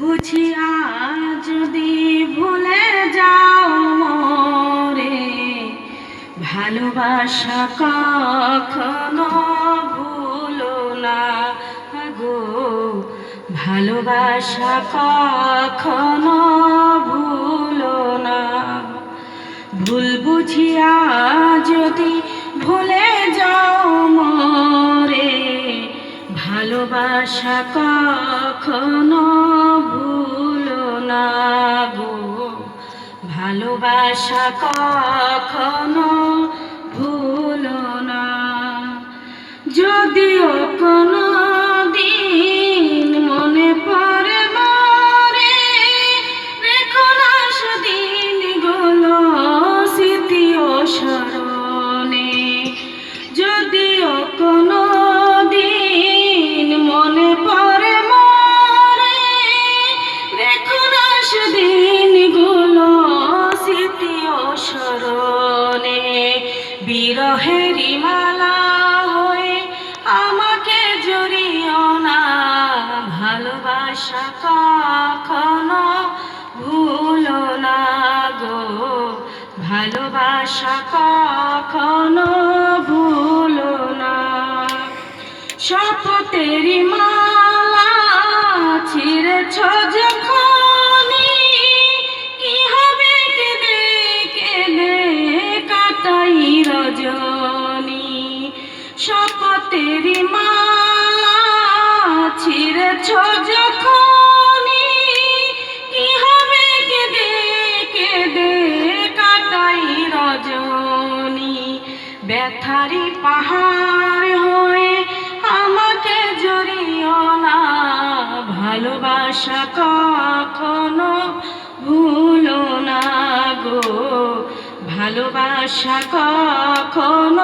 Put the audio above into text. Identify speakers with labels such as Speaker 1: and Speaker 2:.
Speaker 1: বুঝিয়া যদি ভুলে যাও মরে, ভালোবাসা কখনো ভুলো না গো, ভালোবাসা কখনো ভুলো না। ভুল বুঝিয়া যদি ভুলে ভালোবাসা কখনো ভুলো না গো। ভালোবাসা কখনো ভুলো না। যদিও কোনো রেখো না সেদিনগুলো স্মৃতি ও স্মরণে বিরহেরই মালা হয়ে আমাকে জড়িও না। ভালোবাসা কখনো ভুলো না গো। ভালোবাসা কখনো ভুলো না। শপথেরই মালা ছিঁড়েছ যখনই শপথেরই মালা ছিঁড়েছ যখনই। কি হবে কেঁদে কেঁদে কাটাই রজনী। ব্যথারি পাহাড় হয়ে আমাকে জড়িও না। ভালোবাসা কখনো ভুলো না গো। ভালোবাসা কখনো